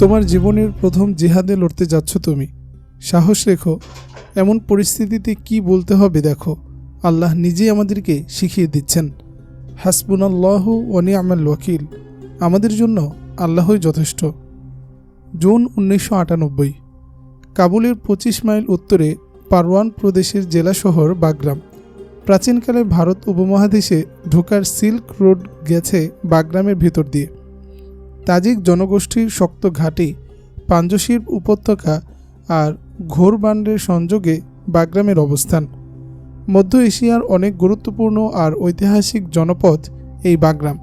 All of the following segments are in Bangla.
তোমার জীবনের প্রথম জিহাদে লড়তে যাচ্ছ তুমি। সাহস রেখো, এমন পরিস্থিতিতে কি বলতে হবে দেখো। আল্লাহ নিজেই আমাদেরকে শিখিয়ে দিচ্ছেন। হাসবুনাল্লাহ ওয়ানি আমাল ওয়াকিল, আমাদের জন্য আল্লাহই যথেষ্ট। জুন উনিশশো আটানব্বই, কাবুলের পঁচিশ মাইল উত্তরে পারওয়ান প্রদেশের জেলা শহর বাগরাম। প্রাচীনকালে ভারত উপমহাদেশে ঢোকার সিল্ক রোড গেছে বাগরামের ভেতর দিয়ে। তাজিক জনগোষ্ঠীর শক্ত ঘাঁটি, পাঞ্জশির উপত্যকা আর ঘোরবান্ডের সংযোগে বাগ্রামের অবস্থান। মধ্য এশিয়ার অনেক গুরুত্বপূর্ণ আর ঐতিহাসিক জনপদ এই বাগ্রাম।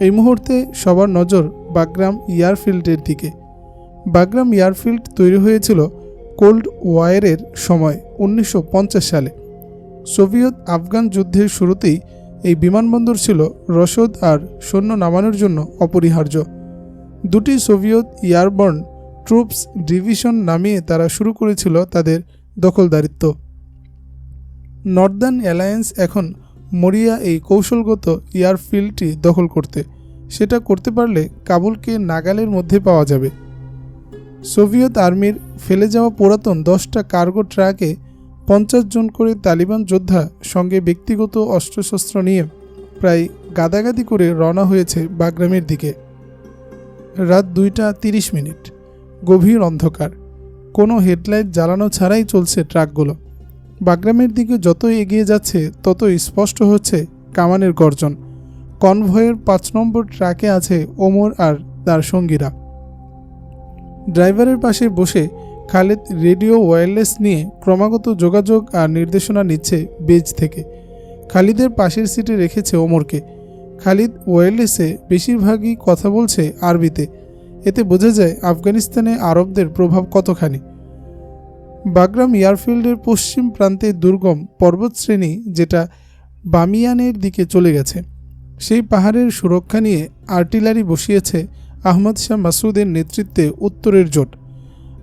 এই মুহূর্তে সবার নজর বাগরাম এয়ারফিল্ডের দিকে। বাগরাম এয়ারফিল্ড তৈরি হয়েছিল কোল্ড ওয়ারের সময় উনিশশো পঞ্চাশ সালে। সোভিয়েত আফগান যুদ্ধের শুরুতেই এই বিমানবন্দর ছিল রসদ আর সৈন্য নামানোর জন্য অপরিহার্য। দুটি সোভিয়েত ইয়ারবর্ন ট্রুপস ডিভিশন নামিয়ে তারা শুরু করেছিল তাদের দখলদারিত্ব। নর্দার্ন অ্যালায়েন্স এখন মরিয়া এই কৌশলগত এয়ারফিল্ডটি দখল করতে। সেটা করতে পারলে কাবুলকে নাগালের মধ্যে পাওয়া যাবে। সোভিয়েত আর্মির ফেলে যাওয়া পুরাতন দশটা কার্গো ট্রাকে পঞ্চাশ জন করে তালিবান যোদ্ধা সঙ্গে ব্যক্তিগত অস্ত্রশস্ত্র নিয়ে প্রায় গাদাগাদি করে রওনা হয়েছে বাগরামের দিকে। রাত দুইটা তিরিশ মিনিট। গভীর অন্ধকার। কোনো হেডলাইট জ্বালানো ছাড়াই চলছে ট্রাকগুলো। বাগরামের দিকে যতই এগিয়ে যাচ্ছে, ততই স্পষ্ট হচ্ছে কামানের গর্জন। কনভয়ের পাঁচ নম্বর ট্রাকে আছে ওমর আর তার সঙ্গীরা। ড্রাইভারের পাশে বসে খালেদ রেডিও ওয়্যারলেস নিয়ে ক্রমাগত যোগাযোগ আর নির্দেশনা নিচ্ছে বেজ থেকে। খালিদের পাশের সিটে রেখেছে ওমরকে। খালিদ ওয়্যারলেসে বেশিরভাগই কথা বলছে আরবিতে। এতে বোঝা যায় আফগানিস্তানে আরবদের প্রভাব কতখানি। বাগরাম এয়ারফিল্ডের পশ্চিম প্রান্তে দুর্গম পর্বতশ্রেণী যেটা বামিয়ানের দিকে চলে গেছে। সেই পাহাড়ের সুরক্ষা নিয়ে আর্টিলারি বসিয়েছে আহমদ শাহ মাসুদের নেতৃত্বে উত্তরের জোট।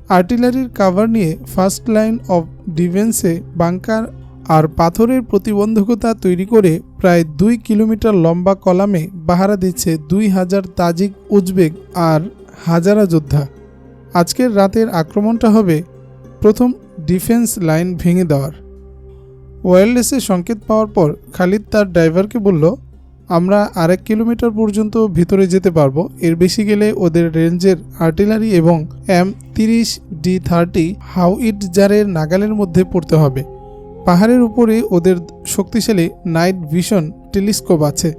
আর্টিলারির কাভার নিয়ে ফার্স্ট লাইন অফ ডিফেন্সে বাংকার আর পাথরের প্রতিবন্ধকতা তৈরি করে প্রায় দুই কিলোমিটার লম্বা কলামে বাহারা দিচ্ছে দুই হাজার তাজিক উজবেক আর হাজারা যোদ্ধা। আজকের রাতের আক্রমণটা হবে প্রথম ডিফেন্স লাইন ভেঙে দেওয়ার। ওয়্যারলেসে সংকেত পাওয়ার পর খালিদ তার ড্রাইভারকে বলল, আমরা আরেক কিলোমিটার পর্যন্ত ভিতরে যেতে পারব। এর বেশি গেলে ওদের রেঞ্জের আর্টিলারি এবং এম তিরিশ ডি থার্টি হাউইট জারের নাগালের মধ্যে পড়তে হবে। পাহাড়ের উপরে ওদের শক্তিশালী নাইট ভিশন টেলিস্কোপ আছে।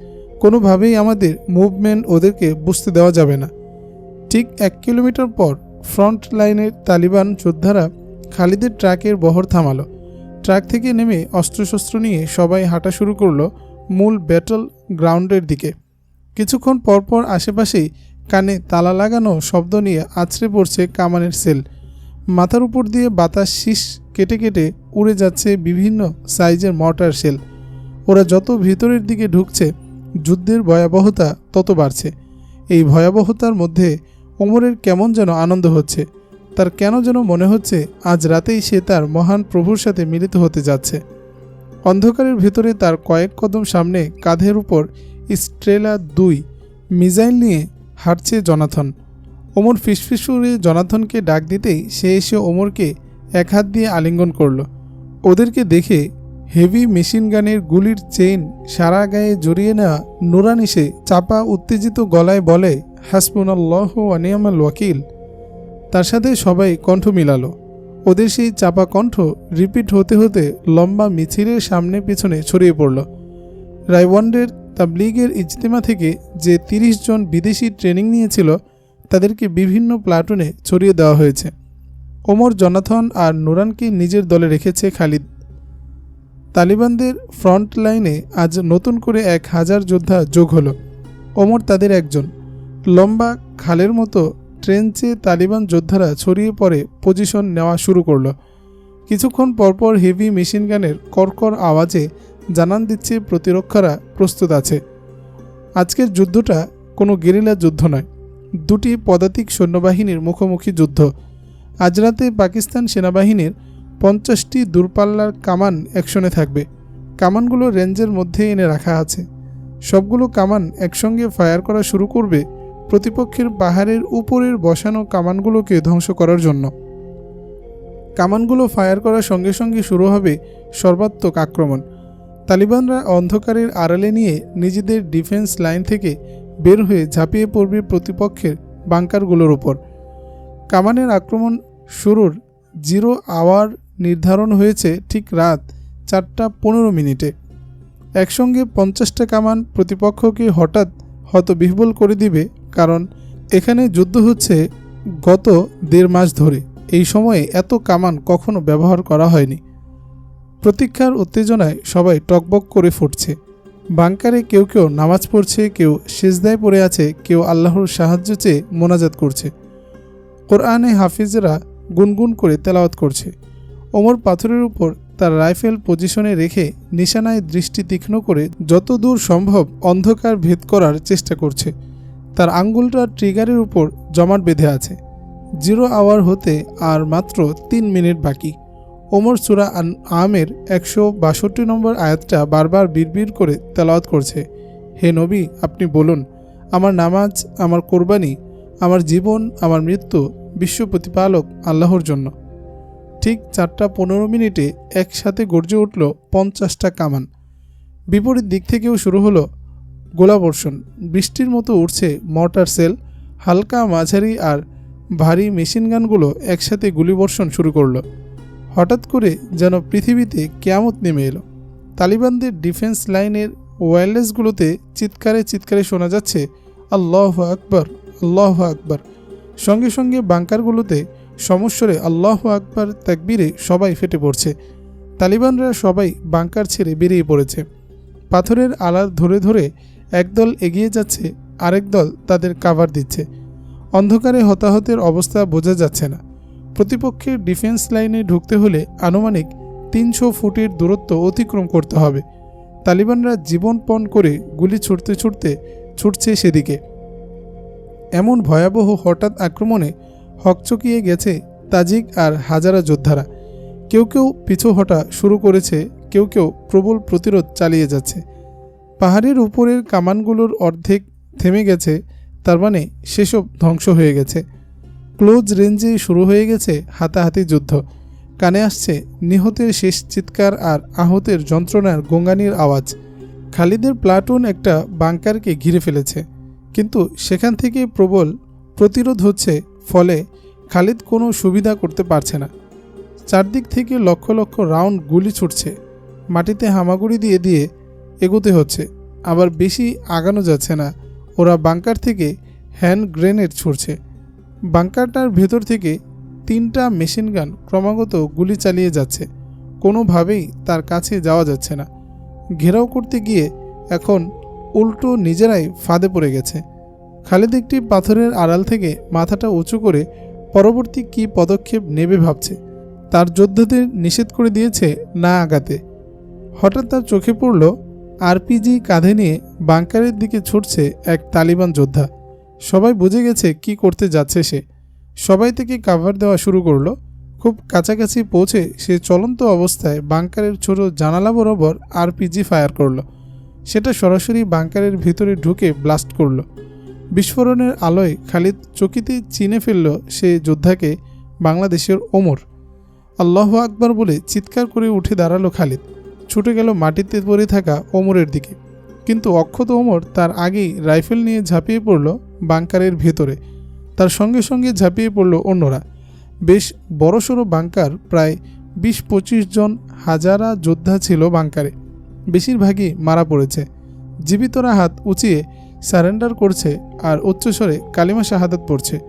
কোনোভাবেই আমাদের মুভমেন্ট ওদেরকে বুঝতে দেওয়া যাবে না। ঠিক এক কিলোমিটার পর ফ্রন্ট লাইনের তালিবান যোদ্ধারা খালিদের ট্রাকের বহর থামালো। ট্রাক থেকে নেমে অস্ত্রশস্ত্র নিয়ে সবাই হাঁটা শুরু করল মূল ব্যাটল গ্রাউন্ডের দিকে। কিছুক্ষণ পরপর আশেপাশেই কানে তালা লাগানো শব্দ নিয়ে আছড়ে পড়ছে কামানের সেল। মাথার উপর দিয়ে বাতাস শীষ কেটে কেটে উড়ে যাচ্ছে বিভিন্ন সাইজের মর্টার সেল ওরা যত ভিতরের দিকে ঢুকছে, যুদ্ধের ভয়াবহতা তত বাড়ছে। এই ভয়াবহতার মধ্যে ওমরের কেমন যেন আনন্দ হচ্ছে, তার কেন যেন মনে হচ্ছে আজ রাতেই সে তার মহান প্রভুর সাথে মিলিত হতে যাচ্ছে। অন্ধকারের ভেতরে তার কয়েক কদম সামনে কাঁধের উপর স্ট্রেলা দুই মিজাইল নিয়ে হাঁটছে জনাথন। ওমর ফিসফিসুরে জনাথনকে ডাক দিতেই সে এসে ওমরকে এক হাত দিয়ে আলিঙ্গন করল। ওদেরকে দেখে হেভি মেশিন গানের গুলির চেইন সারা গায়ে জড়িয়ে নেওয়া নুরান এসে চাপা, উত্তেজিত গলায় বলে হাসপুনাল্লাহ আনিয়ামাল ওয়াকিল। তার সাথে সবাই কণ্ঠ মিলালো। ওদের সেই চাপা কণ্ঠ রিপিট হতে হতে লম্বা মিছিলের সামনে পিছনে ছড়িয়ে পড়ল। রায়ওয়ান্ডের তাবলিগের ইজতেমা থেকে যে তিরিশ জন বিদেশি ট্রেনিং নিয়েছিল, তাদেরকে বিভিন্ন প্লাটুনে ছড়িয়ে দেওয়া হয়েছে। ওমর, জনাথন আর নুরানকে নিজের দলে রেখেছে খালিদ। তালিবানদের ফ্রন্ট লাইনে আজ নতুন করে এক হাজার যোদ্ধা যোগ হলো। ওমর তাদের একজন। লম্বা খালের মতো ট্রেঞ্চে তালিবান যোদ্ধারা ছড়িয়ে পড়ে পজিশন নেওয়া শুরু করল। কিছুক্ষণ পরপর হেভি মেশিন গানের কর্কর আওয়াজে জানান দিচ্ছে প্রতিরক্ষারা প্রস্তুত আছে। আজকের যুদ্ধটা কোনো গেরিলা যুদ্ধ নয়, দুটি পদাতিক সৈন্যবাহিনীর মুখোমুখি যুদ্ধ। আজ রাতে পাকিস্তান সেনাবাহিনীর পঞ্চাশটি দূরপাল্লার কামান অ্যাকশনে থাকবে। কামানগুলো রেঞ্জের মধ্যে এনে রাখা আছে। সবগুলো কামান একসঙ্গে ফায়ার করা শুরু করবে প্রতিপক্ষের পাহাড়ের উপরের বসানো কামানগুলোকে ধ্বংস করার জন্য। কামানগুলো ফায়ার করার সঙ্গে সঙ্গে শুরু হবে সর্বাত্মক আক্রমণ। তালিবানরা অন্ধকারের আড়ালে নিয়ে নিজেদের ডিফেন্স লাইন থেকে বের হয়ে ঝাঁপিয়ে পড়বে প্রতিপক্ষের বাংকারগুলোর উপর। কামানের আক্রমণ শুরুর জিরো আওয়ার নির্ধারণ হয়েছে ঠিক রাত চারটা পনেরো মিনিটে। একসঙ্গে পঞ্চাশটা কামান প্রতিপক্ষকে হঠাৎ হতবিহ্বল করে দিবে কারণ এখানে যুদ্ধ হচ্ছে গত দেড় মাস ধরে। এই সময়ে এত কামান কখনো ব্যবহার করা হয়নি। প্রতীক্ষার উত্তেজনায় সবাই টকবক করে ফুটছে। বাংকারে কেউ কেউ নামাজ পড়ছে, কেউ সেজদায় পড়ে আছে, কেউ আল্লাহর সাহায্য চেয়ে মোনাজাত করছে। কোরআনে হাফিজরা গুনগুন করে তেলাওয়াত করছে। ওমর পাথরের উপর তার রাইফেল পজিশনে রেখে নিশানায় দৃষ্টি তীক্ষ্ণ করে যত দূর সম্ভব অন্ধকার ভেদ করার চেষ্টা করছে। তার আঙ্গুলটা ট্রিগারের উপর জমাট বেঁধে আছে। জিরো আওয়ার হতে আর মাত্র তিন মিনিট বাকি। ওমর সুরা আমের একশো বাষট্টি নম্বর আয়াতটা বারবার বিড়বিড় করে তেলাওয়াত করছে, হে নবী, আপনি বলুন, আমার নামাজ, আমার কোরবানি আমার জীবন, আমার মৃত্যু বিশ্ব প্রতিপালক আল্লাহর জন্য। ঠিক চারটা পনেরো মিনিটে একসাথে গর্জে উঠল পঞ্চাশটা কামান। বিপরীত দিক থেকেও শুরু হলো গোলাবর্ষণ। বৃষ্টির মতো উঠছে মর্টার সেল, হালকা মাঝারি আর ভারী মেশিনগানগুলো একসাথে গুলিবর্ষণ শুরু করল। হঠাৎ করে যেন পৃথিবীতে কেয়ামত নেমে এলো। তালিবানদের ডিফেন্স লাইনের ওয়্যারলেসগুলোতে চিৎকারে চিৎকারে শোনা যাচ্ছে, আল্লাহ আকবর। আল্লাহ আকবর। সঙ্গে সঙ্গে বাংকারগুলোতে সমস্বরে আল্লাহ আকবর তাকবীরে সবাই ফেটে পড়ছে। তালিবানরা সবাই বাংকার ছেড়ে বেরিয়ে পড়েছে। পাথরের আলার ধরে ধরে একদল এগিয়ে যাচ্ছে, আরেক দল তাদের কাভার দিচ্ছে। অন্ধকারে হতাহতের অবস্থা বোঝা যাচ্ছে না। প্রতিপক্ষের ডিফেন্স লাইনে ঢুকতে হলে আনুমানিক তিনশো ফুটের দূরত্ব অতিক্রম করতে হবে। তালিবানরা জীবনপণ করে গুলি ছুটতে ছুটতে ছুটছে সেদিকে। এমন ভয়াবহ হঠাৎ আক্রমণে হকচকিয়ে গেছে তাজিক আর হাজারা যোদ্ধারা। কেউ কেউ পিছু হটা শুরু করেছে, কেউ কেউ প্রবল প্রতিরোধ চালিয়ে যাচ্ছে। পাহাড়ের উপরের কামানগুলোর অর্ধেক থেমে গেছে, তার মানে সেসব ধ্বংস হয়ে গেছে। ক্লোজ রেঞ্জে শুরু হয়ে গেছে হাতাহাতি যুদ্ধ। কানে আসছে নিহতের শেষ চিৎকার আর আহতের যন্ত্রণার গঙ্গানির আওয়াজ। খালিদের প্লাটুন একটা বাংকারকে ঘিরে ফেলেছে। কিন্তু সেখান থেকে প্রবল প্রতিরোধ হচ্ছে ফলে খালিদ কোনো সুবিধা করতে পারছে না। চারদিক থেকে লক্ষ লক্ষ রাউন্ড গুলি ছুটছে। মাটিতে হামাগুড়ি দিয়ে দিয়ে এগোতে হচ্ছে। আবার বেশি আগানো যাচ্ছে না। ওরা বাংকার থেকে হ্যান্ড গ্রেনেড ছুড়ছে। বাংকারটার ভেতর থেকে তিনটা মেশিন গান ক্রমাগত গুলি চালিয়ে যাচ্ছে। কোনোভাবেই তার কাছে যাওয়া যাচ্ছে না। ঘেরাও করতে গিয়ে এখন উল্টো নিজেরাই ফাঁদে পড়ে গেছে। খালিদ একটি পাথরের আড়াল থেকে মাথাটা উঁচু করে পরবর্তী কী পদক্ষেপ নেবে ভাবছে, তার যোদ্ধাদের নিষেধ করে দিয়েছে না আগাতে। হঠাৎ তার চোখে পড়ল আরপিজি কাঁধে নিয়ে বাংকারের দিকে ছুটছে এক তালিবান যোদ্ধা। সবাই বুঝে গেছে কি করতে যাচ্ছে সে। সবাই থেকে কাভার দেওয়া শুরু করল। খুব কাছাকাছি পৌঁছে সে চলন্ত অবস্থায় বাংকারের ছোট জানালা বরাবর আরপিজি ফায়ার করল। সেটা সরাসরি বাংকারের ভিতরে ঢুকে ব্লাস্ট করল। বিস্ফোরণের আলোয় খালিদ চকিতে চিনে ফেলল সে যোদ্ধাকে বাংলাদেশের ওমর। আল্লাহ আকবর বলে চিৎকার করে উঠে দাঁড়াল খালিদ। ছুটে গেল মাটিতে পড়ে থাকা ওমরের দিকে। কিন্তু অক্ষত ওমর তার আগেই রাইফেল নিয়ে ঝাঁপিয়ে পড়ল বাংকারের ভেতরে। তার সঙ্গে সঙ্গে ঝাঁপিয়ে পড়ল অন্যরা। বেশ বড়সড় বাংকার, প্রায় বিশ পঁচিশ জন হাজারা যোদ্ধা ছিল বাংকারে। বেশিরভাগই মারা পড়েছে। জীবিতরা হাত উঁচিয়ে সারেন্ডার করছে আর উচ্চস্বরে কালিমা শাহাদাত পড়ছে।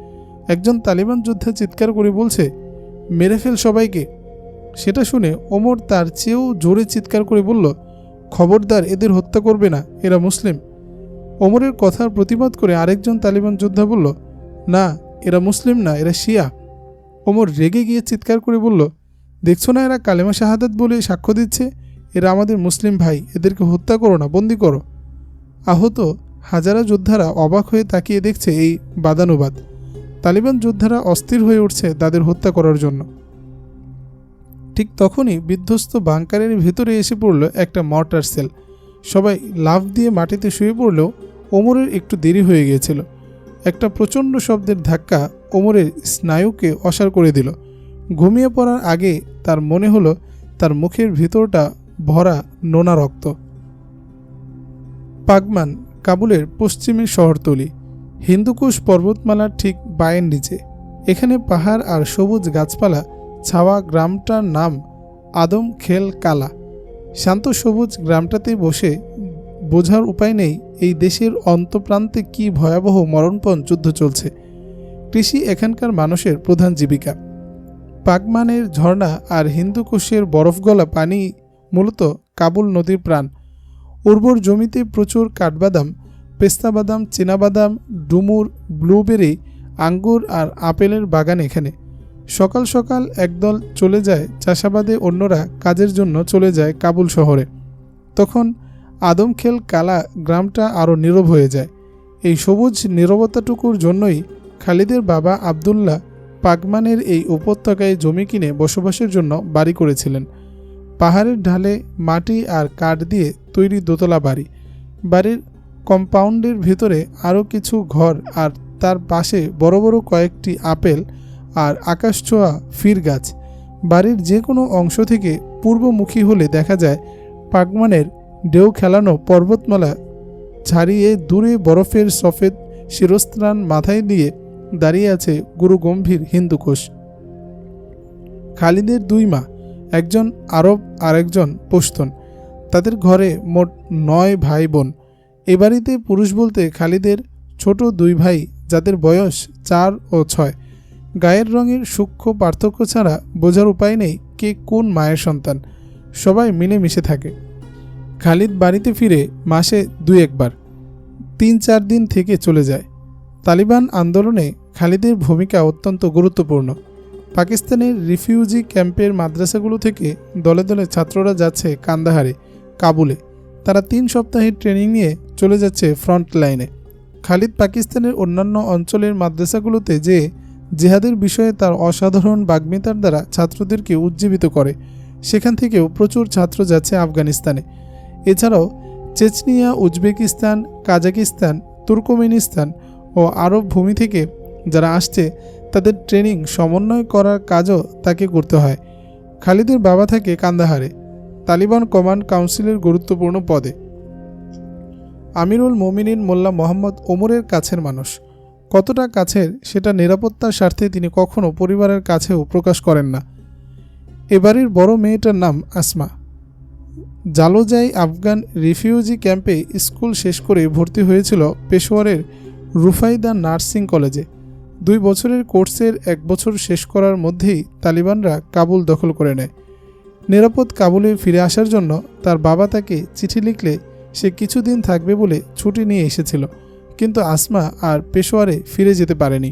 একজন তালিবান যোদ্ধা চিৎকার করে বলছে, মেরে ফেল সবাইকে। সেটা শুনে ওমর তার চেয়েও জোরে চিৎকার করে বলল, খবরদার, এদের হত্যা করবে না, এরা মুসলিম। ওমরের কথার প্রতিবাদ করে আরেকজন তালিবান যোদ্ধা বলল, না, এরা মুসলিম না, এরা শিয়া। ওমর রেগে গিয়ে চিৎকার করে বলল, দেখছ না এরা কালেমা শাহাদাত বলে সাক্ষ্য দিচ্ছে? এরা আমাদের মুসলিম ভাই, এদেরকে হত্যা করো না, বন্দি করো। আহত হাজারা যোদ্ধারা অবাক হয়ে তাকিয়ে দেখছে এই বাদানুবাদ। তালিবান যোদ্ধারা অস্থির হয়ে উঠছে তাদের হত্যা করার জন্য। ঠিক তখনই বিধ্বস্ত বাংকারের ভেতরে এসে পড়ল একটা মর্টার সেল। সবাই লাফ দিয়ে মাটিতে শুয়ে পড়লেও ওমরের একটু দেরি হয়ে গিয়েছিল। একটা প্রচণ্ড শব্দের ধাক্কা ওমরের স্নায়ুকে অসার করে দিল। ঘুমিয়ে পড়ার আগে তার মনে হলো তার মুখের ভিতরটা ভরা নোনা রক্ত। পাগমান, কাবুলের পশ্চিমের শহরতলি, হিন্দুকুশ পর্বতমালার ঠিক বায়ের নিচে। এখানে পাহাড় আর সবুজ গাছপালা, ছাওয়া গ্রামটার নাম আদম খেল কালা। শান্ত সবুজ গ্রামটাতে বসে বোঝার উপায় নেই এই দেশের অন্তপ্রান্তে কি ভয়াবহ মরণপণ যুদ্ধ চলছে। কৃষি এখানকার মানুষের প্রধান জীবিকা। পাকমানের ঝর্ণা আর হিন্দুকুশের বরফগলা পানি মূলত কাবুল নদীর প্রাণ। উর্বর জমিতে প্রচুর কাঠবাদাম, পেস্তাবাদাম, চীনাবাদাম, ডুমুর, ব্লুবেরি, আঙ্গুর আর আপেলের বাগান এখানে। সকাল সকাল একদল চলে যায়, চাষাবাদে অন্যরা কাজের জন্য চলে যায় কাবুল শহরে। তখন আদমখেল কালা গ্রামটা আরও নীরব হয়ে যায়। এই সবুজ নীরবতাটুকুর জন্যই খালিদের বাবা আবদুল্লাহ পাগমানের এই উপত্যকায় জমি কিনে বসবাসের জন্য বাড়ি করেছিলেন। পাহাড়ের ঢালে মাটি আর কাঠ দিয়ে তৈরি দোতলা বাড়ি। বাড়ির কম্পাউন্ডের ভেতরে আরও কিছু ঘর আর তার পাশে বড় বড় কয়েকটি আপেল আর আকাশছোঁয়া ফির গাছ। বাড়ির যে কোনো অংশ থেকে পূর্বমুখী হলে দেখা যায়, পাগমানের ঢেউ খেলানো পর্বতমালা ছাড়িয়ে দূরে বরফের সফেদ শিরস্ত্রাণ মাথায় দিয়ে দাঁড়িয়ে আছে গুরু গম্ভীর হিন্দুকোষ। খালিদের দুই মা একজন আরব, আরেকজন পশতুন তাদের ঘরে মোট নয় ভাই বোন। এ বাড়িতে পুরুষ বলতে খালিদের ছোট দুই ভাই, যাদের বয়স চার ও ছয়। গায়ের রঙের সূক্ষ্ম পার্থক্য ছাড়া বোঝার উপায় নেই কে কোন মায়ের সন্তান। সবাই মিলেমিশে থাকে। খালিদ বাড়িতে ফিরে মাসে দুই একবার। তিন চার দিন থেকে চলে যায়। তালিবান আন্দোলনে খালিদের ভূমিকা অত্যন্ত গুরুত্বপূর্ণ। পাকিস্তানের রিফিউজি ক্যাম্পের মাদ্রাসাগুলো থেকে দলে দলে ছাত্ররা যাচ্ছে কান্দাহারে, কাবুলে। তারা তিন সপ্তাহের ট্রেনিং নিয়ে চলে যাচ্ছে ফ্রন্ট লাইনে খালিদ পাকিস্তানের অন্যান্য অঞ্চলের মাদ্রাসাগুলোতে যে জেহাদের বিষয়ে তার অসাধারণ বাগ্মিতার দ্বারা ছাত্রদেরকে উজ্জীবিত করে, সেখান থেকেও প্রচুর ছাত্র যাচ্ছে আফগানিস্তানে। এছাড়াও চেচনিয়া, উজবেকিস্তান, কাজাকিস্তান, তুর্কমেনিস্তান ও আরব ভূমি থেকে যারা আসছে তাদের ট্রেনিং সমন্বয় করার কাজও তাকে করতে হয়। খালিদের বাবা থাকে কান্দাহারে, তালিবান কমান্ড কাউন্সিলের গুরুত্বপূর্ণ পদে। আমিরুল মোমিনিন মোল্লা মোহাম্মদ ওমরের কাছের মানুষ। কতটা কাছের সেটা নিরাপত্তার স্বার্থে তিনি কখনো পরিবারের কাছেও প্রকাশ করেন না। এবারের বড় মেয়েটার নাম আসমা। জালোজাই আফগান রিফিউজি ক্যাম্পে স্কুল শেষ করে ভর্তি হয়েছিল পেশোয়ারের রুফাইদা নার্সিং কলেজে। দুই বছরের কোর্সের এক বছর শেষ করার মধ্যেই তালিবানরা কাবুল দখল করে নেয়। নিরাপদ কাবুলে ফিরে আসার জন্য তার বাবা তাকে চিঠি লিখলে সে কিছুদিন থাকবে বলে ছুটি নিয়ে এসেছিল, কিন্তু আসমা আর পেশোয়ারে ফিরে যেতে পারেনি।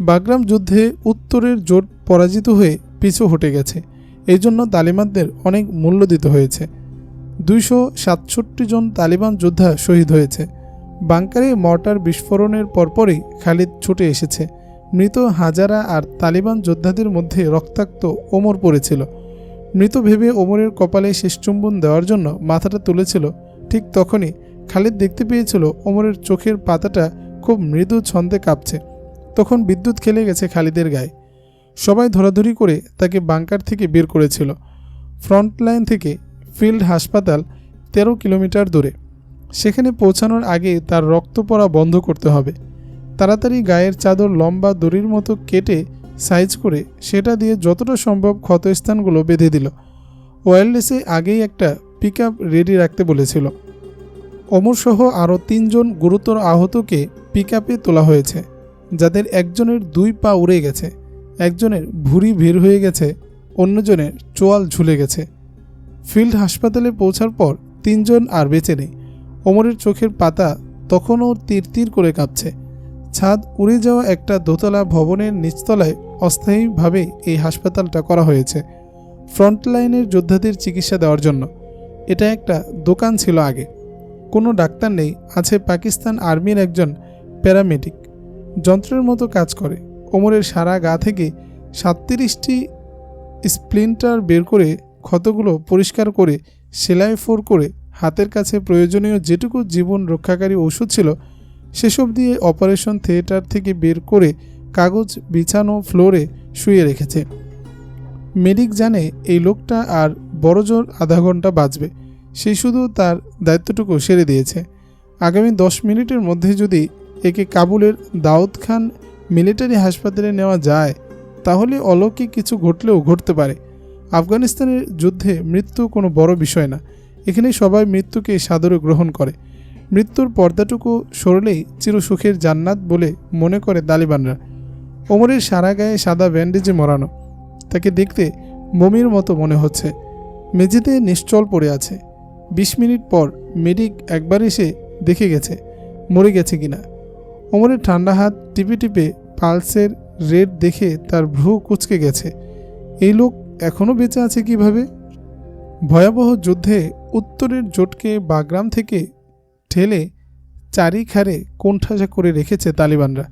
বাগরাম যুদ্ধে উত্তরের জোট পরাজিত হয়ে পিছু হটে গেছে। এই জন্য তালিবানদের অনেক মূল্য দিতে হয়েছে। দুইশো সাতষট্টি জন তালিবান যোদ্ধা শহীদ হয়েছে। বাংকারে মর্টার বিস্ফোরণের পরপরই খালিদ ছুটে এসেছে। মৃত হাজারা আর তালিবান যোদ্ধাদের মধ্যে রক্তাক্ত ওমর পড়েছিল। মৃত ভেবে ওমরের কপালে শেষ চুম্বন দেওয়ার জন্য মাথাটা তুলেছিল। ঠিক তখনই খালিদ দেখতে পেয়েছিল ওমরের চোখের পাতাটা খুব মৃদু ছন্দে কাঁপছে। তখন বিদ্যুৎ খেলে গেছে খালিদের গায়ে। সবাই ধরাধরি করে তাকে বাংকার থেকে বের করেছিল। ফ্রন্টলাইন থেকে ফিল্ড হাসপাতাল তেরো কিলোমিটার দূরে। সেখানে পৌঁছানোর আগে তার রক্ত পড়া বন্ধ করতে হবে। তাড়াতাড়ি গায়ের চাদর লম্বা দড়ির মতো কেটে সাইজ করে সেটা দিয়ে যতটা সম্ভব ক্ষতস্থানগুলো বেঁধে দিল। ওয়্যারলেসে আগেই একটা পিক রেডি রাখতে বলেছিল। অমরসহ আরও তিনজন গুরুতর আহতকে পিক তোলা হয়েছে, যাদের একজনের দুই পা উড়ে গেছে, একজনের ভুঁড়ি বের হয়ে গেছে, অন্যজনের চোয়াল ঝুলে গেছে। ফিল্ড হাসপাতালে পৌঁছার পর তিনজন আর বেঁচে নেই। ওমরের চোখের পাতা তখনও তীর তীর করে কাঁপছে। ছাদ উড়ে যাওয়া একটা দোতলা ভবনের নিচতলায় অস্থায়ীভাবে এই হাসপাতালটা করা হয়েছে, ফ্রন্টলাইনের যোদ্ধাদের চিকিৎসা দেওয়ার জন্য। এটা একটা দোকান ছিল আগে। কোনো ডাক্তার নেই, আছে পাকিস্তান আর্মির একজন প্যারামেডিক। যন্ত্রের মতো কাজ করে। ওমরের সারা গা থেকে সাতত্রিশটি স্প্লিন্টার বের করে ক্ষতগুলো পরিষ্কার করে, সেলাই ফোর করে হাতের কাছে প্রয়োজনীয় যেটুকু জীবন রক্ষাকারী ওষুধ ছিল, সেসব দিয়ে অপারেশন থিয়েটার থেকে বের করে কাগজ বিছানো ফ্লোরে শুয়ে রেখেছে। মেডিক জানে এই লোকটা আর বড়জোর আধা ঘণ্টা বাঁচবে। সে শুধু তার দায়িত্বটুকু সেরে দিয়েছে। আগামী দশ মিনিটের মধ্যে যদি একে কাবুলের দাউদ খান মিলিটারি হাসপাতালে নেওয়া যায়, তাহলে অলৌকিক কিছু ঘটলেও ঘটতে পারে। আফগানিস্তানের যুদ্ধে মৃত্যু কোনো বড় বিষয় না। এখানে সবাই মৃত্যুকে সাদরে গ্রহণ করে। মৃত্যুর পর্দাটুকু সরলেই চিরসুখের জান্নাত বলে মনে করে তালিবানরা। ওমরের সারা গায়ে সাদা ব্যান্ডেজে মরানো। তাকে দেখতে মমির মতো মনে হচ্ছে। মেঝেতে নিশ্চল পড়ে আছে। বিশ মিনিট পর মেডিক একবার এসে দেখে গেছে, মরে গেছে কিনা। ওমরের ঠান্ডা হাত টিপে টিপে পালসের রেড দেখে তার ভ্রু কুচকে গেছে। এই লোক এখনও বেঁচে আছে কীভাবে? ভয়াবহ যুদ্ধে উত্তরের জোটকে বাগ্রাম থেকে ঠেলে চারিখারে কোণঠাসা করে রেখেছে তালিবানরা।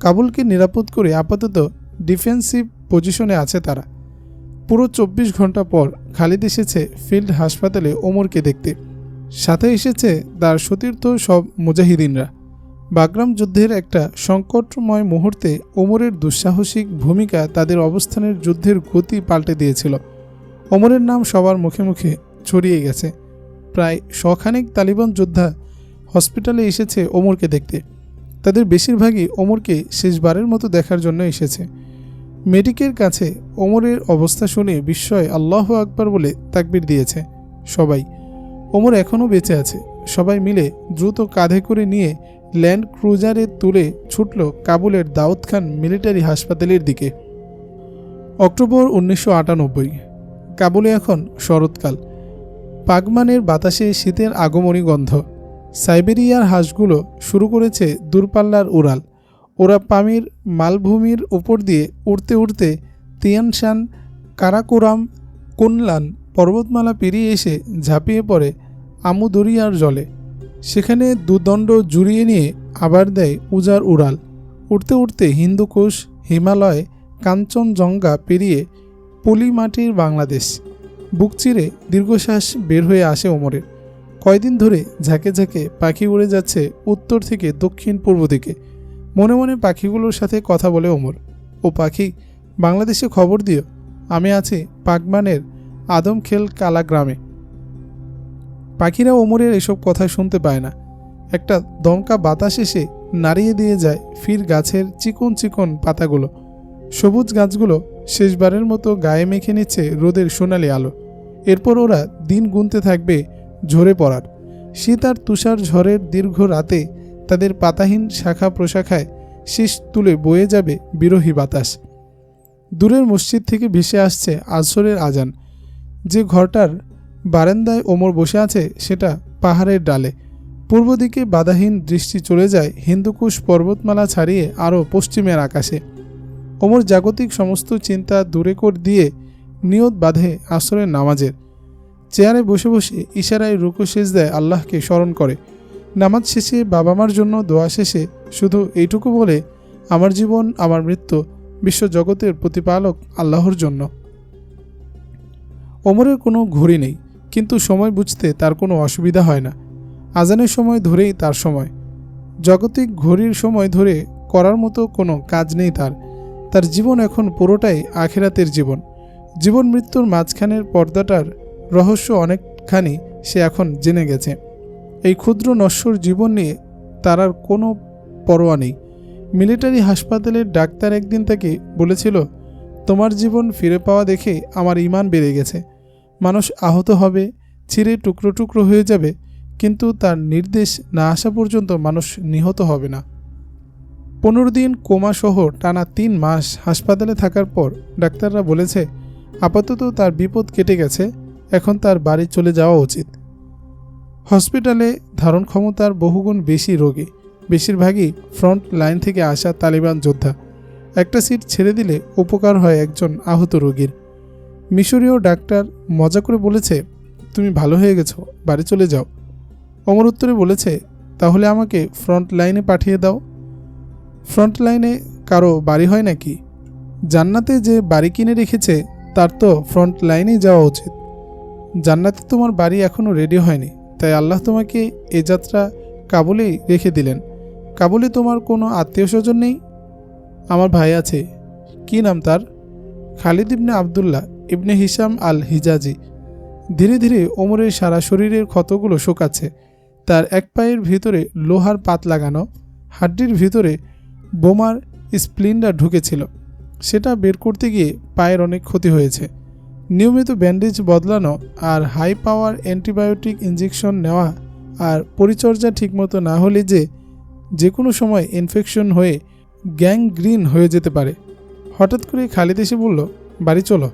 কাবুলকে নিরাপদ করে আপাতত ডিফেন্সিভ পজিশনে আছে তারা। পুরো চব্বিশ ঘণ্টা পর খালিদ এসেছে ফিল্ড হাসপাতালে ওমরকে দেখতে। সাথে এসেছে তার সতীর্থ সব মুজাহিদিনরা। বাগরাম যুদ্ধের একটা সংকটময় মুহূর্তে ওমরের দুঃসাহসিক ভূমিকা তাদের অবস্থানের যুদ্ধের গতি পাল্টে দিয়েছিল। ওমরের নাম সবার মুখে মুখে ছড়িয়ে গেছে। প্রায় শখানেক তালিবান যোদ্ধা হসপিটালে এসেছে ওমরকে দেখতে। তাদের বেশিরভাগই ওমরকে শেষবারের মতো দেখার জন্য এসেছে। মেডিকের কাছে ওমরের অবস্থা শুনে বিস্ময় আল্লাহ আকবার বলে তাকবির দিয়েছে সবাই। ওমর এখনও বেঁচে আছে। সবাই মিলে দ্রুত কাঁধে করে নিয়ে ল্যান্ড ক্রুজারে তুলে ছুটল কাবুলের দাউদ খান মিলিটারি হাসপাতালের দিকে। অক্টোবর উনিশশো আটানব্বই। কাবুলে এখন শরৎকাল। পাগমানের বাতাসে শীতের আগমনী গন্ধ। সাইবেরিয়ার হাঁসগুলো শুরু করেছে দূরপাল্লার উড়াল। ওরা পামির মালভূমির উপর দিয়ে উড়তে উড়তে তিয়ানশান, কারাকোরাম, কুনলান পর্বতমালা পেরিয়ে এসে ঝাঁপিয়ে পড়ে আমুদরিয়ার জলে। সেখানে দুদণ্ড জুড়িয়ে নিয়ে আবার দেয় উজার উড়াল। উড়তে উড়তে হিন্দুকুশ, হিমালয়, কাঞ্চনজঙ্ঘা পেরিয়ে পলিমাটির বাংলাদেশ। বুক চিরে দীর্ঘশ্বাস বের হয়ে আসে ওমরের। কয়দিন ধরে ঝাঁকে ঝাঁকে পাখি উড়ে যাচ্ছে উত্তর থেকে দক্ষিণ পূর্ব দিকে। মনে মনে পাখিগুলোর সাথে কথা বলে ওমর, ও পাখি, বাংলাদেশে খবর দিও, আমি আছি পাকমানের আদমখেল কালা গ্রামে। পাখিরা ওমরের এসব কথা শুনতে পায় না। একটা দমকা বাতাস এসে নাড়িয়ে দিয়ে যায় ফির গাছের চিকন চিকন পাতাগুলো। সবুজ গাছগুলো শেষবারের মতো গায়ে মেখে নিচ্ছে রোদের সোনালি আলো। এরপর ওরা দিন গুনতে থাকবে ঝরে পড়ার। শীত আর তুষার ঝড়ের দীর্ঘ রাতে তাদের পাতাহীন শাখা প্রশাখায় শীষ তুলে বয়ে যাবে বিরোহী বাতাস। দূরের মসজিদ থেকে ভেসে আসছে আসরের আজান। যে ঘরটার বারান্দায় ওমর বসে আছে সেটা পাহাড়ের ডালে। পূর্ব দিকে বাধাহীন দৃষ্টি চলে যায় হিন্দুকুশ পর্বতমালা ছাড়িয়ে আরও পশ্চিমের আকাশে। ওমর জাগতিক সমস্ত চিন্তা দূরে করে দিয়ে নিয়ত বাঁধে আসরের নামাজের। চেয়ারে বসে বসে ইশারায় রুকু শেষ দেয় আল্লাহকে স্মরণ করে। নামাজ শেষে বাবা মার জন্য দোয়া শেষে শুধু এইটুকু বলে, আমার জীবন, আমার মৃত্যু বিশ্ব জগতের প্রতিপালক আল্লাহর জন্য। ওমরের কোনো ঘড়ি নেই, কিন্তু সময় বুঝতে তার কোনো অসুবিধা হয় না। আজানের সময় ধরেই তার সময়। জাগতিক ঘড়ির সময় ধরে করার মতো কোনো কাজ নেই তার। তার জীবন এখন পুরোটাই আখেরাতের জীবন। জীবন মৃত্যুর মাঝখানের পর্দাটার রহস্য অনেকখানি সে এখন জেনে গেছে। এই ক্ষুদ্র নশ্বর জীবন নিয়ে তার আর কোনো পরোয়া নেই। মিলিটারি হাসপাতালের ডাক্তার একদিন তাকে বলেছিল, তোমার জীবন ফিরে পাওয়া দেখে আমার ইমান বেড়ে গেছে। মানুষ আহত হবে, ছিঁড়ে টুকরো টুকরো হয়ে যাবে, কিন্তু তার নির্দেশ না আসা পর্যন্ত মানুষ নিহত হবে না। পনেরো দিন কোমা কোমাসহ টানা তিন মাস হাসপাতালে থাকার পর ডাক্তাররা বলেছে, আপাতত তার বিপদ কেটে গেছে, এখন তার বাড়ি চলে যাওয়া উচিত। হসপিটালে ধারণ ক্ষমতার বহুগুণ বেশি রোগী, বেশিরভাগই ফ্রন্ট লাইন থেকে আসা তালিবান যোদ্ধা। একটা সিট ছেড়ে দিলে উপকার হয় একজন আহত রোগীর। মিশরীয় ডাক্তার মজা করে বলেছে, তুমি ভালো হয়ে গেছো, বাড়ি চলে যাও। অমর উত্তরে বলেছে, তাহলে আমাকে ফ্রন্ট লাইনে পাঠিয়ে দাও। ফ্রন্ট লাইনে কারও বাড়ি হয় নাকি? জান্নাতে যে বাড়ি কিনে রেখেছে, তার তো ফ্রন্ট লাইনেই যাওয়া উচিত। জান্নাতে তোমার বাড়ি এখনও রেডি হয়নি, তাই আল্লাহ তোমাকে এ যাত্রা কাবুলেই রেখে দিলেন। কাবুলে তোমার কোনো আত্মীয় স্বজন নেই? আমার ভাই আছে। কি নাম তার? খালিদ ইবনে আবদুল্লাহ ইবনে হিসাম আল হিজাজি ধীরে ধীরে ওমরের সারা শরীরের ক্ষতগুলো শোকাচ্ছে। তার এক পায়ের ভিতরে লোহার পাত লাগানো, হাড্ডির ভিতরে বোমার স্প্লিন্ডার ঢুকেছিল। সেটা বের করতে গিয়ে পায়ের অনেক ক্ষতি হয়েছে। নিয়মিত ব্যান্ডেজ বদলানো আর হাই পাওয়ার অ্যান্টিবায়োটিক ইঞ্জেকশন নেওয়া আর পরিচর্যা ঠিকমতো না হলে যে যে কোনো সময় ইনফেকশন হয়ে গ্যাং গ্রিন হয়ে যেতে পারে। হঠাৎ করে খালিদ এসে বলল, বাড়ি চলো।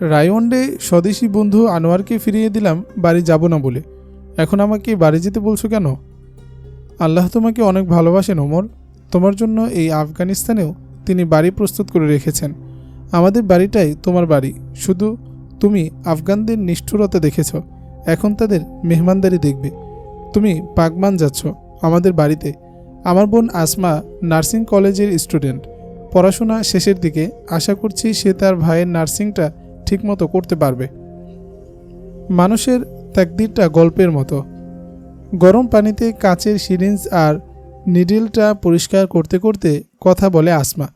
রায়ওয়ান্ডে স্বদেশি বন্ধু আনোয়ারকে ফিরিয়ে দিলাম, বাড়ি যাব না বলে। এখন আমাকে বাড়ি যেতে বলছো কেন? আল্লাহ তোমাকে অনেক ভালোবাসেন, ওমর। তোমার জন্য এই আফগানিস্তানেও তিনি বাড়ি প্রস্তুত করে রেখেছেন। আমাদের বাড়িটাই তোমার বাড়ি। শুধু তুমি আফগানদের নিষ্ঠুরতা দেখেছ। এখন তাদের মেহমানদারি দেখবে। তুমি পাগমান যাচ্ছ আমাদের বাড়িতে। আমার বোন আসমা নার্সিং কলেজের স্টুডেন্ট। পড়াশোনা শেষের দিকে আশা করছি সে তার ভাইয়ের নার্সিংটা ঠিকমতো করতে পারবে। মানুষের তাকদিরটা গল্পের মতো। গরম পানিতে কাচের সিরিঞ্জ আর নিডেলটা পরিষ্কার করতে করতে কথা বলে আসমা।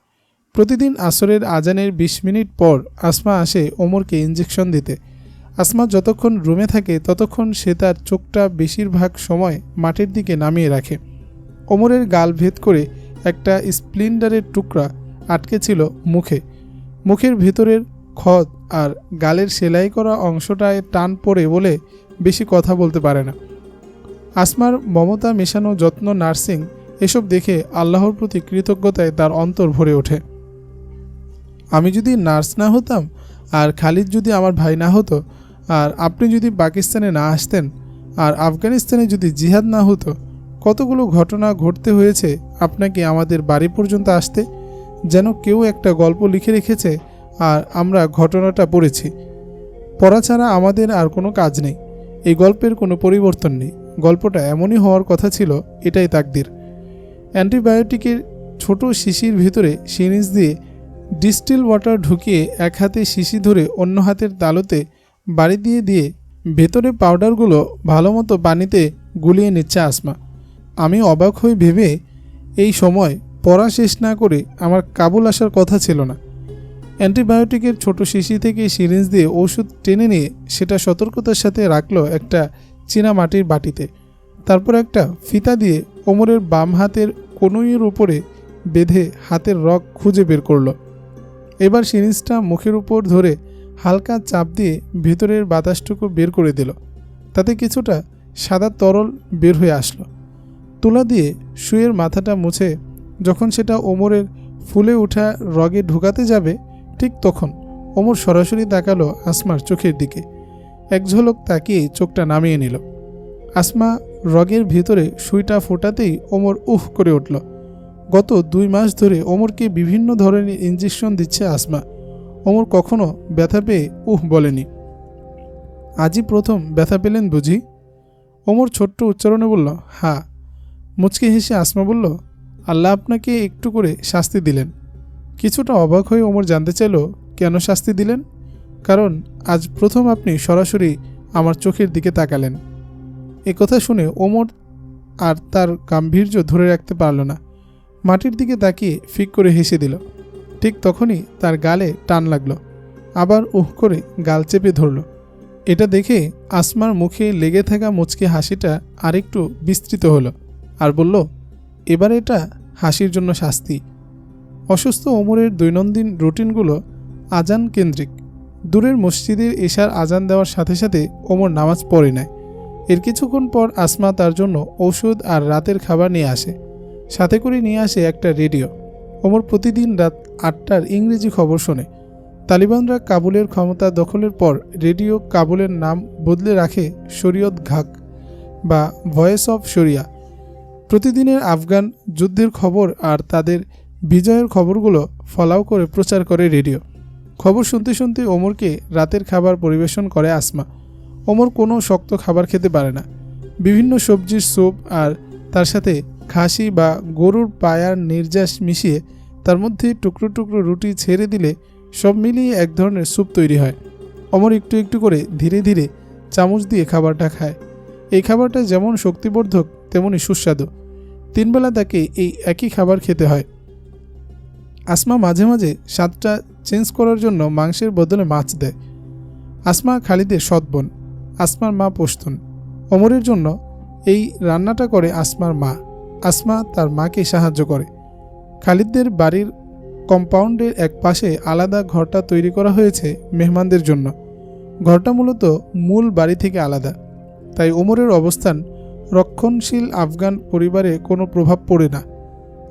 প্রতিদিন আসরের আজানের ২০ মিনিট পর আসমা আসে ওমরকে ইঞ্জেকশন দিতে। আসমা যতক্ষণ রুমে থাকে ততক্ষণ সে তার চোখটা বেশিরভাগ সময় মাটির দিকে নামিয়ে রাখে। ওমরের গাল ভেদ করে একটা স্প্লিন্ডারের টুকরা আটকে ছিল মুখে। মুখের ভেতরের খদ আর গালের সেলাই করা অংশটায় টান পড়ে বলে বেশি কথা বলতে পারে না। আসমার মমতা মেশানো যত্ন নার্সিং এসব দেখে আল্লাহর প্রতি কৃতজ্ঞতায় তার অন্তর ভরে ওঠে। আমি যদি নার্স না হতাম, আর খালিদ যদি আমার ভাই না হতো, আর আপনি যদি পাকিস্তানে না আসতেন, আর আফগানিস্তানে যদি জিহাদ না হতো, কতগুলো ঘটনা ঘটতে হয়েছে আপনাকে আমাদের বাড়ি পর্যন্ত আসতে? যেন কেউ একটা গল্প লিখে রেখেছে, আর আমরা ঘটনাটা পড়েছি। পড়া ছাড়া আমাদের আর কোনো কাজ নেই। এই গল্পের কোনো পরিবর্তন নেই। গল্পটা এমনই হওয়ার কথা ছিল, এটাই তাকদির। অ্যান্টিবায়োটিকের ছোট শিশির ভিতরে সিরিঞ্জ দিয়ে ডিস্টিল ওয়াটার ঢুকিয়ে এক হাতে শিশি ধরে অন্য হাতের তালুতে বাড়ি দিয়ে দিয়ে ভেতরে পাউডারগুলো ভালো মতো পানিতে গুলিয়ে নিচ্ছে আসমা। আমি অবাক হয়ে ভেবে এই সময় পড়া শেষ না করে আমার কাবুল আসার কথা ছিল না। অ্যান্টিবায়োটিকের ছোট শিশি থেকে সিরিঞ্জ দিয়ে ওষুধ টেনে নিয়ে সেটা সতর্কতার সাথে রাখল একটা চীনা মাটির বাটিতে। তারপর একটা ফিতা দিয়ে ওমরের বাম হাতের কনুইয়ের উপরে বেঁধে হাতের রগ খুঁজে বের করল। এবার সিরিঞ্জটা মুখের উপর ধরে হালকা চাপ দিয়ে ভেতরের বাতাসটুকু বের করে দিল। তাতে কিছুটা সাদা তরল বের হয়ে আসলো। তুলা দিয়ে শুয়ের মাথাটা মুছে যখন সেটা ওমরের ফুলে ওঠা রগে ঢুকাতে যাবে, ঠিক তখন ওমর সরাসরি তাকালো আসমার চোখের দিকে। এক ঝলক তাকিয়ে চোখটা নামিয়ে নিল। আসমা রগের ভিতরে সুইটা ফোটাতেই ওমর উহ করে উঠল। গত দুই মাস ধরে ওমরকে বিভিন্ন ধরনের ইঞ্জেকশন দিচ্ছে আসমা। ওমর কখনো ব্যথা পেয়ে উহ বলেনি। আজই প্রথম ব্যথা পেলেন বুঝি? ওমর ছোট্ট উচ্চারণে বলল হা মুচকি হেসে আসমা বলল, আল্লাহ আপনাকে একটু করে শাস্তি দিলেন। কিছুটা অবাক হয়ে ওমর জানতে চাইল, কেন শাস্তি দিলেন? কারণ আজ প্রথম আপনি সরাসরি আমার চোখের দিকে তাকালেন। কথা শুনে ওমর আর তার গাম্ভীর্য ধরে রাখতে পারল না। মাটির দিকে তাকিয়ে ফিক করে হেসে দিল। ঠিক তখনই তার গালে টান লাগল। আবার উহ করে গাল চেপে ধরল। এটা দেখে আসমার মুখে লেগে থাকা মুচকে হাসিটা আরেকটু বিস্তৃত হলো আর বলল, এবার এটা হাসির জন্য শাস্তি। অসুস্থ ওমরের দৈনন্দিন রুটিনগুলো আজান কেন্দ্রিক। দূরের মসজিদের এশার আজান দেওয়ার সাথে সাথে ওমর নামাজ পড়ে নেয়। এর কিছুক্ষণ পর আসমা তার জন্য ওষুধ আর রাতের খাবার নিয়ে আসে। সাথে করে নিয়ে আসে একটা রেডিও। ওমর প্রতিদিন রাত আটটার ইংরেজি খবর শোনে। তালিবানরা কাবুলের ক্ষমতা দখলের পর রেডিও কাবুলের নাম বদলে রাখে শরীয়ত ঘাক বা ভয়েস অফ শরিয়া। প্রতিদিনের আফগান যুদ্ধের খবর আর তাদের বিজয়ের খবরগুলো ফলাও করে প্রচার করে রেডিও। খবর শুনতে শুনতে ওমরকে রাতের খাবার পরিবেশন করে আসমা। ওমর কোনো শক্ত খাবার খেতে পারে না। বিভিন্ন সবজির স্যুপ আর তার সাথে খাসি বা গরুর পায়ার নির্যাস মিশিয়ে তার মধ্যে টুকরো টুকরো রুটি ছেড়ে দিলে সব মিলিয়ে এক ধরনের স্যুপ তৈরি হয়। অমর একটু একটু করে ধীরে ধীরে চামচ দিয়ে খাবারটা খায়। এই খাবারটা যেমন শক্তিবর্ধক তেমনই সুস্বাদু। তিনবেলা তাকে এই একই খাবার খেতে হয়। আসমা মাঝে মাঝে স্বাদটা চেঞ্জ করার জন্য মাংসের বদলে মাছ দেয়। আসমা খালিদের সৎ আসমার মা পশতুন ওমরের জন্য এই রান্নাটা করে আসমার মা। আসমা তার মাকে সাহায্য করে। খালিদদের বাড়ির কম্পাউন্ডের এক পাশে আলাদা ঘরটা তৈরি করা হয়েছে মেহমানদের জন্য। ঘরটা মূলত মূল বাড়ি থেকে আলাদা। তাই ওমরের অবস্থান রক্ষণশীল আফগান পরিবারে কোনো প্রভাব পড়ে না।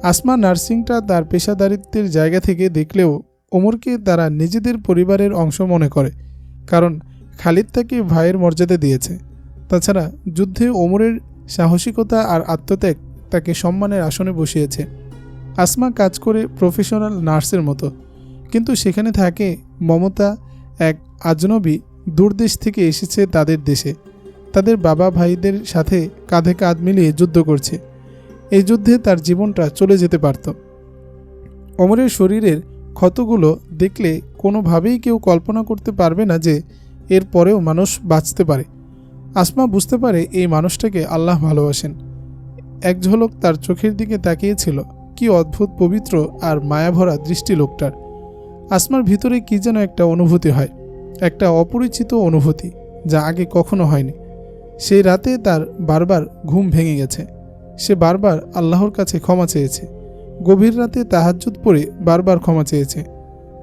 আসমা নার্সিংটা তার পেশাদারিত্বের জায়গা থেকে দেখলেও ওমরকে তারা নিজেদের পরিবারের অংশ মনে করে। কারণ খালিদ তাকে ভাইয়ের মর্যাদা দিয়েছে। তাছাড়া যুদ্ধে ওমরের সাহসিকতা আর আত্মত্যাগ তাকে সম্মানের আসনে বসিয়েছে। আসমা কাজ করে প্রফেশনাল নার্সের মতো। কিন্তু সেখানে থাকে মমতা, এক আজনবী দূরদেশ থেকে এসেছে তাদের দেশে। তাদের বাবা ভাইদের সাথে কাঁধে কাঁধ মিলিয়ে যুদ্ধ করছে। এই যুদ্ধে তার জীবনটা চলে যেতে পারত। অমরের শরীরের ক্ষতগুলো দেখলে কোনোভাবেই কেউ কল্পনা করতে পারবে না যে এর পরেও মানুষ বাঁচতে পারে। আসমা বুঝতে পারে এই মানুষটাকে আল্লাহ ভালোবাসেন। এক ঝলক তার চোখের দিকে তাকিয়েছিল, কি অদ্ভুত, পবিত্র আর মায়াভরা দৃষ্টি লোকটার। আসমার ভিতরে কি যেন একটা অনুভূতি হয়, একটা অপরিচিত অনুভূতি, যা আগে কখনো হয়নি। সেই রাতে তার বারবার ঘুম ভেঙে গেছে। সে বারবার আল্লাহর কাছে ক্ষমা চেয়েছে। গভীর রাতে তাহাজ্জুদ পড়ে বারবার ক্ষমা চেয়েছে।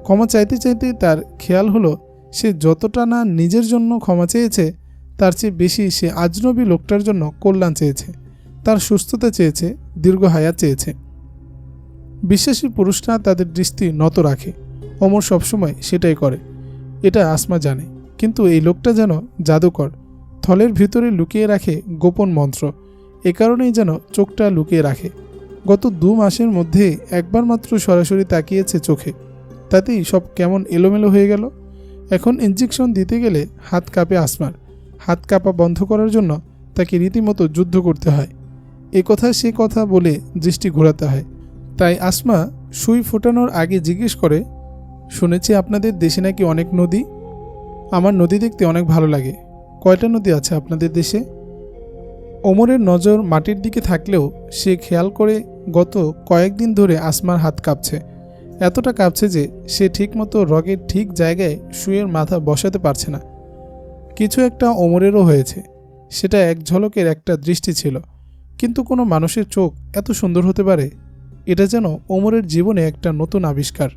ক্ষমা চাইতে চাইতে তার খেয়াল হলো সে যতটা না নিজের জন্য ক্ষমা চেয়েছে, তার চেয়ে বেশি সে আজনবী লোকটার জন্য কল্যাণ চেয়েছে, তার সুস্থতা চেয়েছে, দীর্ঘ হায়াত চেয়েছে। বিশ্বাসী পুরুষরা তাদের দৃষ্টি নত রাখে। অমর সবসময় সেটাই করে। এটা আসমা জানে। কিন্তু এই লোকটা যেন জাদুকর, থলের ভিতরে লুকিয়ে রাখে গোপন মন্ত্র। এ কারণেই যেন চোখটা লুকিয়ে রাখে। গত দু মাসের মধ্যে একবার মাত্র সরাসরি তাকিয়েছে চোখে। তাতেই সব কেমন এলোমেলো হয়ে গেল। এখন ইঞ্জেকশন দিতে গেলে হাত কাঁপে আসমার। হাত কাঁপা বন্ধ করার জন্য তাকে রীতিমতো যুদ্ধ করতে হয়। এ কথা সে কথা বলে দৃষ্টি ঘোরাতে হয়। তাই আসমা সুই ফোটানোর আগে জিজ্ঞেস করে, শুনেছি আপনাদের দেশে নাকি অনেক নদী? আমার নদী দেখতে অনেক ভালো লাগে। কয়টা নদী আছে আপনাদের দেশে? ওমরের নজর মাটির দিকে থাকলেও সে খেয়াল করে গত কয়েকদিন ধরে আসমার হাত কাঁপছে। এতটা কাঁপছে যে সে ঠিকমতো রগের ঠিক জায়গায় শুয়ের মাথা বসাতে পারছে না। কিছু একটা ওমরেরও হয়েছে। সেটা এক ঝলকের একটা দৃষ্টি ছিল। কিন্তু কোনো মানুষের চোখ এত সুন্দর হতে পারে? এটা যেন ওমরের জীবনে একটা নতুন আবিষ্কার।